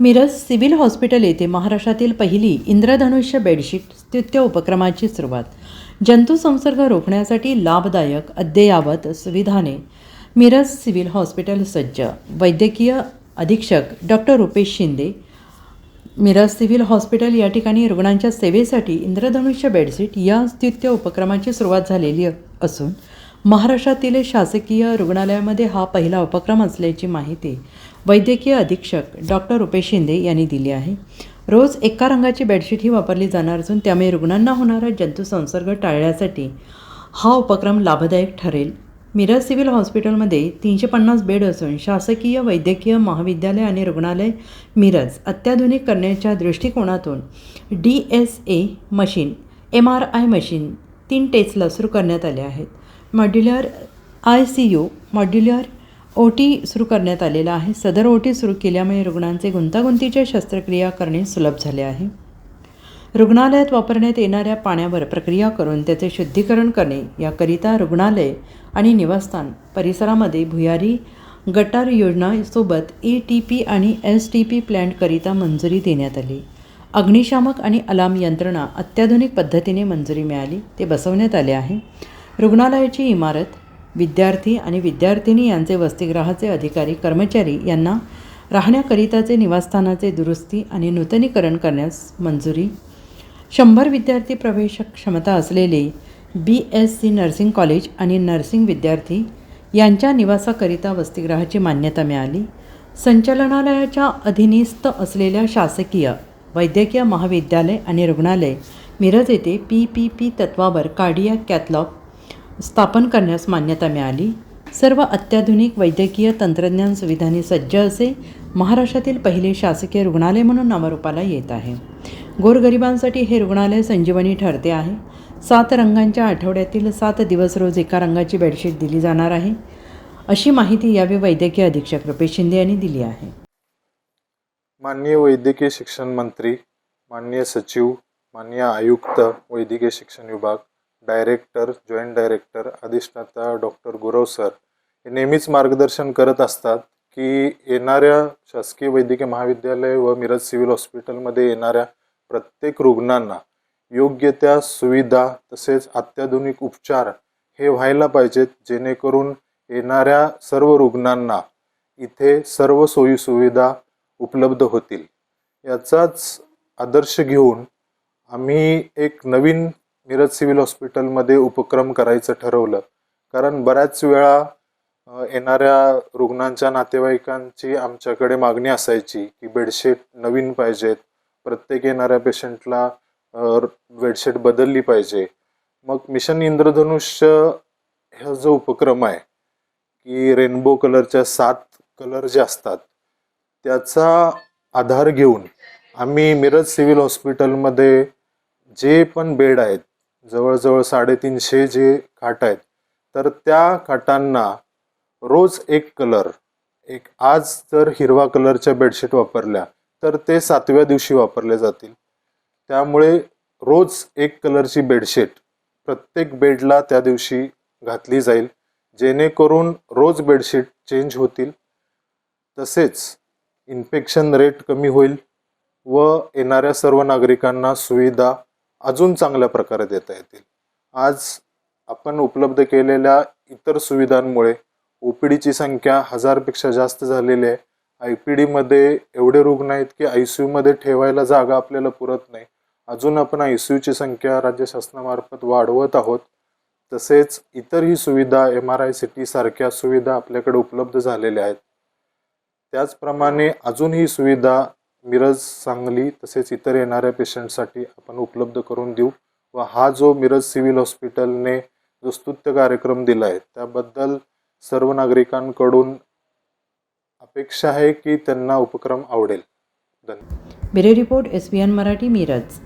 Miraj civil hospital येथे महाराष्ट्रातील पहिली इंद्रधनुष्य बेडशीट स्तुत्य उपक्रमाची सुरुवात. जंतू संसर्ग रोखण्यासाठी लाभदायक अद्ययावत सुविधाने मिरज सिव्हिल हॉस्पिटल सज्ज. वैद्यकीय अधीक्षक doctor Rupesh Shinde Miraj civil hospital या ठिकाणी रुग्णांच्या सेवेसाठी इंद्रधनुष्य बेडशीट या स्तुत्य उपक्रमाची सुरुवात झालेली असून महाराष्ट्रातील शासकीय रुग्णालयामध्ये हा पहिला उपक्रम असल्याची माहिती वैद्यकीय अधीक्षक डॉक्टर रुपेश शिंदे यांनी दिली आहे. रोज एका रंगाची बेडशीट ही वापरली जाणार असून त्यामुळे रुग्णांना होणारा जंतू संसर्ग टाळण्यासाठी हा उपक्रम लाभदायक ठरेल. मिरज सिव्हिल हॉस्पिटलमध्ये तीनशे पन्नास बेड असून शासकीय वैद्यकीय महाविद्यालय आणि रुग्णालय मिरज अत्याधुनिक करण्याच्या दृष्टिकोनातून D S A machine M R I machine तीन टेस्टला सुरू करण्यात आले आहेत. Modular I C U modular O T सुरू करण्यात आलेला आहे. सदर ओ टी सुरू केल्यामुळे रुग्णांचे गुंतागुंतीच्या शस्त्रक्रिया करणे सुलभ झाले आहे. रुग्णालयात वापरण्यात येणाऱ्या पाण्यावर प्रक्रिया करून त्याचे शुद्धीकरण करणे याकरिता रुग्णालय आणि निवासस्थान परिसरामध्ये भुयारी गटार योजनासोबत ई टी पी आणि एस टी पी प्लॅन्टकरिता मंजुरी देण्यात आली. अग्निशामक आणि अलाम यंत्रणा अत्याधुनिक पद्धतीने मंजुरी मिळाली. ते बसवण्यात आले आहे. रुग्णालयाची इमारत विद्यार्थी आणि विद्यार्थिनी यांचे वसतिगृहाचे अधिकारी कर्मचारी यांना राहण्याकरिताचे निवासस्थानाचे दुरुस्ती आणि नूतनीकरण करण्यास मंजुरी. शंभर विद्यार्थी प्रवेश क्षमता असलेले B S C nursing college आणि नर्सिंग विद्यार्थी यांच्या निवासाकरिता वसतिगृहाची मान्यता मिळाली. संचालनालयाच्या अधीनस्थ असलेल्या शासकीय वैद्यकीय महाविद्यालय आणि रुग्णालय मिरज येथे पी पी पी तत्वावर कार्डिया कॅथलॉग स्थापन करण्यास मान्यता मिळाली. सर्व अत्याधुनिक वैद्यकीय तंत्रज्ञान सुविधांनी सज्ज असे महाराष्ट्रातील पहिले शासकीय रुग्णालय म्हणून नामरूपाला येत आहे. गोरगरिबांसाठी हे रुग्णालय संजीवनी ठरते आहे. सात रंगांच्या आठवड्यातील सात दिवस रोज एका रंगाची बेडशीट दिली जाणार आहे. अशी माहिती यावेळी वैद्यकीय अधीक्षक रुपेश शिंदे यांनी दिली आहे. माननीय वैद्यकीय शिक्षण मंत्री माननीय सचिव माननीय आयुक्त वैद्यकीय शिक्षण विभाग डायरेक्टर जॉईंट डायरेक्टर अधिष्ठाता डॉक्टर गुरव सर हे नेहमीच मार्गदर्शन करत असतात की येणाऱ्या शासकीय वैद्यकीय महाविद्यालय व मिरज सिव्हिल हॉस्पिटलमध्ये येणाऱ्या प्रत्येक रुग्णांना योग्य त्या सुविधा तसेच अत्याधुनिक उपचार हे व्हायला पाहिजेत जेणेकरून येणाऱ्या सर्व रुग्णांना इथे सर्व सोयीसुविधा उपलब्ध होतील. याचाच आदर्श घेऊन आम्ही एक नवीन मिरज सिव्हिल हॉस्पिटलमध्ये उपक्रम करायचं ठरवलं. कारण बऱ्याच वेळा येणाऱ्या रुग्णांच्या नातेवाईकांची आमच्याकडे मागणी असायची की बेडशीट नवीन पाहिजेत. प्रत्येक येणाऱ्या पेशंटला बेडशीट बदलली पाहिजे. मग मिशन इंद्रधनुष्य हा जो उपक्रम आहे की रेनबो कलरच्या सात कलर जे असतात त्याचा आधार घेऊन आम्ही मिरज सिव्हिल हॉस्पिटलमध्ये जे पण बेड आहेत जवळजवळ साडेतीनशे जे खाट आहेत तर त्या खाटांना रोज एक कलर एक आज जर हिरवा कलरच्या बेडशीट वापरल्या तर ते सातव्या दिवशी वापरले जातील. त्यामुळे रोज एक कलरची बेडशीट प्रत्येक बेडला त्या दिवशी घातली जाईल जेणेकरून रोज बेडशीट चेंज होतील. तसेच इन्फेक्शन रेट कमी होईल व येणाऱ्या सर्व नागरिकांना सुविधा अजून चांगल्या प्रकारे देता येतील. आज आपण उपलब्ध केलेल्या इतर सुविधांमुळे ओ पी डीची संख्या हजारपेक्षा जास्त झालेली आहे. आय पी डीमध्ये एवढे रुग्ण आहेत की आय सी यूमध्ये ठेवायला जागा आपल्याला पुरत नाही. अजून आपण आय सी यूची संख्या राज्य शासनामार्फत वाढवत आहोत. तसेच इतरही सुविधा M R I C T सारख्या सुविधा आपल्याकडे उपलब्ध झालेल्या आहेत. त्याचप्रमाणे अजूनही सुविधा मिरज सांगली तसेच इतर येणाऱ्या पेशंटसाठी आपण उपलब्ध करून देऊ व हा जो मिरज सिव्हिल हॉस्पिटलने जो स्तुत्य कार्यक्रम दिला आहे त्याबद्दल सर्व नागरिकांकडून अपेक्षा आहे की त्यांना उपक्रम आवडेल. धन्यवाद. Bureau report S B N Marathi Miraj.